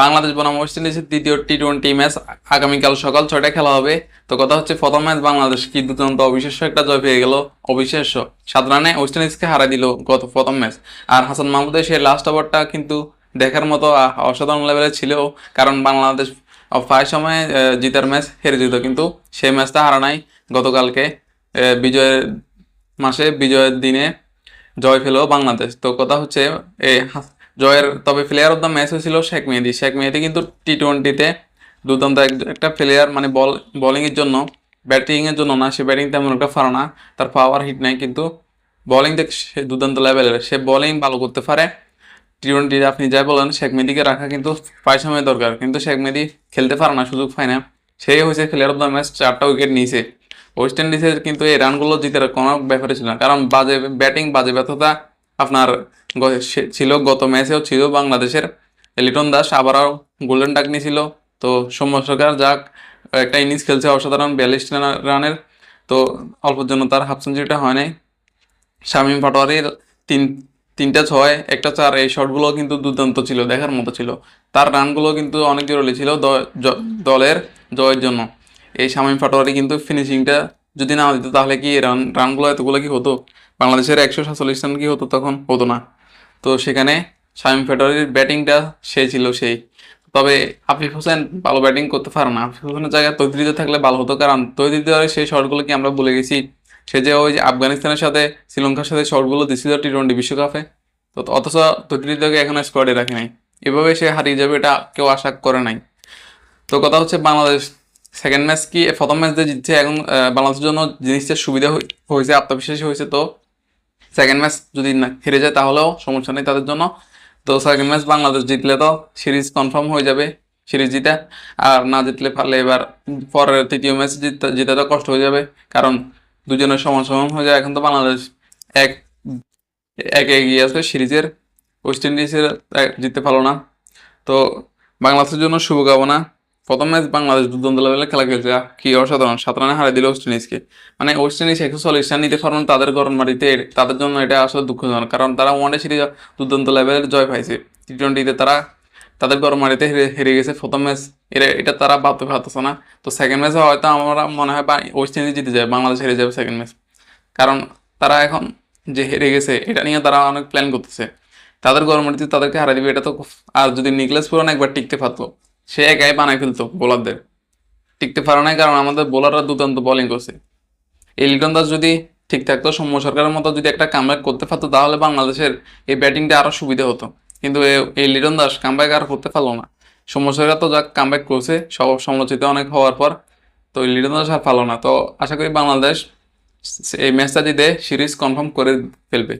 বাংলাদেশ বনাম ওয়েস্ট ইন্ডিজের দ্বিতীয় টি টোয়েন্টি ম্যাচ আগামীকাল সকাল ছয়টায় খেলা হবে। তো কথা হচ্ছে প্রথম ম্যাচ বাংলাদেশ কি? দুর্দান্ত, অবিশ্বাস্য একটা জয় পেয়ে গেল। অবিশ্বাস্য। সাত রানে ওয়েস্ট ইন্ডিজকে হারাই দিল গত প্রথম ম্যাচ আর হাসান মাহমুদের সেই লাস্ট ওভারটা কিন্তু দেখার মতো অসাধারণ লেভেলে ছিল কারণ বাংলাদেশ প্রায় সময়ে জিতার ম্যাচ হেরে যেত। কিন্তু সেই ম্যাচটা হারা নাই গতকালকে। বিজয়ের মাসে, বিজয়ের দিনে জয় পেল বাংলাদেশ। তো কথা হচ্ছে এই জয়ের, তবে প্লেয়ার অফ দ্য ম্যাচ হয়েছিল শেখ মেহেদি। শেখ মেহেদি কিন্তু টি টোয়েন্টিতে দুর্দান্ত এক- একটা প্লেয়ার মানে বল বোলিংয়ের জন্য ব্যাটিংয়ের জন্য না, সে ব্যাটিং তেমন একটা পারে না। তার পাওয়ার হিট নাই, কিন্তু বোলিং দেখ, সে দুর্দান্ত লেভেলের সে বোলিং ভালো করতে পারে। টি টোয়েন্টিতে আপনি যাই বলেন, শেখ মেহেদিকে রাখা কিন্তু প্রায় সময় দরকার। কিন্তু শেখ মেহেদি খেলতে পারে না, সুযোগ পায় না। সেই হয়েছে প্লেয়ার অফ দ্য ম্যাচ চারটা উইকেট নিয়েছে। ওয়েস্ট ইন্ডিজের কিন্তু এই রানগুলো জিতার কোনো ব্যাপারে ছিল না। কারণ বাজে ব্যাটিং বাজে ব্যর্থতা আপনার ছিল, গত ম্যাচেও ছিল বাংলাদেশের। লিটন দাস আবারও গোল্ডেন ডাক নিয়েছিল। তো সৌম্য সরকার যাক, একটা ইনিংস খেলছে অসাধারণ, বিয়াল্লিশ রানের। তো অল্পের জন্য তার হাফ সেঞ্চুরিটা হয় নাই। শামীম পাটোয়ারির তিন, তিনটা ছয়, একটা চার, এই শটগুলো কিন্তু দুর্দান্ত ছিল, দেখার মতো ছিল। তার রানগুলো কিন্তু অনেক জরুরি ছিল দলের জয়ের জন্য। এই শামীম পাটোয়ারি কিন্তু ফিনিশিংটা যদি না দিত, তাহলে কি রান, রানগুলো এতগুলো কি হতো? বাংলাদেশের একশো সাতচল্লিশ রান কি হতো তখন? হতো না। তো সেখানে শামীম পাটোয়ারির ব্যাটিংটা সে ছিল সেই। তবে আফিফ হোসেন ভালো ব্যাটিং করতে পারে না। আফিফ হোসেনের জায়গায় তৈরিতে থাকলে ভালো হতো। কারণ তৈরিতে সেই শটগুলো কি আমরা ভুলে গেছি? সে যে ওই যে আফগানিস্তানের সাথে, শ্রীলঙ্কার সাথে শটগুলো দিছিল টি টোয়েন্টি বিশ্বকাপে। তো অথচ তৈরিকে এখনও স্কোয়াডে রাখে নাই। এভাবে সে হারিয়ে যাবে এটা কেউ আশা করে নাই। তো কথা হচ্ছে বাংলাদেশ সেকেন্ড ম্যাচ কি? প্রথম ম্যাচ দিয়ে জিতছে এখন বাংলাদেশের জন্য জিনিসটা সুবিধা হয়েছে, আত্মবিশ্বাসী হয়েছে তো সেকেন্ড ম্যাচ যদি হেরে যায় তাহলেও সমস্যা নেই তাদের জন্য। তো সেকেন্ড ম্যাচ বাংলাদেশ জিতলে তো সিরিজ কনফার্ম হয়ে যাবে, সিরিজ জিতে। আর না জিতলে পারলে এবার পরের তৃতীয় ম্যাচ জিতে কষ্ট হয়ে যাবে। কারণ দুজনের সমান সমান হয়ে যায়। এখন তো বাংলাদেশ এক এক এগিয়ে আছে সিরিজের। ওয়েস্ট ইন্ডিজের জিততে পারল না। তো বাংলাদেশের জন্য শুভকামনা। প্রথম ম্যাচ বাংলাদেশ দুর্দান্ত লেভেলে খেলা খেলছে। কি অসাধারণ। সাত রানে হারিয়ে দিল ওয়েস্ট ইন্ডিজকে মানে ওয়েস্ট ইন্ডিজ একশো চল্লিশ রান নিতে পারবেন তাদের গরম মাটিতে তাদের জন্য এটা আসলে দুঃখজনক। কারণ তারা ওয়ানডে সিরিজ দুর্দান্ত লেভেলের জয় পাইছে। টি টোয়েন্টিতে তারা তাদের গরম মাটিতে হেরে হেরে গেছে। প্রথম ম্যাচ এটা এটা তারা ভাবতে পারতেছে না। তো সেকেন্ড ম্যাচে হয়তো আমরা মনে হয় ওয়েস্ট ইন্ডিজ জিতে যাবে বাংলাদেশ হেরে যাবে সেকেন্ড ম্যাচ। কারণ তারা এখন যে হেরে গেছে, এটা নিয়ে তারা অনেক প্ল্যান করতেছে। তাদের গরম মাটিতে তাদেরকে হারাই দিবে, এটা তো আর যদি নিকলেস পুরান একবার টিকতে পারতো সে একাই বানাই ফেলতো বোলারদের। টিকতে পারে না কারণ আমাদের বোলাররা দুর্দান্ত বোলিং করছে। এই লিটন দাস যদি ঠিক থাকতো, সৌম্য সরকারের মতো যদি একটা কামব্যাক করতে পারতো, তাহলে বাংলাদেশের এই ব্যাটিংটা আরও সুবিধা হতো। কিন্তু এই লিটন দাস কামব্যাক আর করতে পারল না। সৌম্য সরকার তো যা কামব্যাক করছে, সব সমালোচিত অনেক হওয়ার পর, তো এই লিটন দাস আর পারল না। তো আশা করি বাংলাদেশ এই ম্যাচটা জিতে সিরিজ কনফার্ম করে ফেলবে।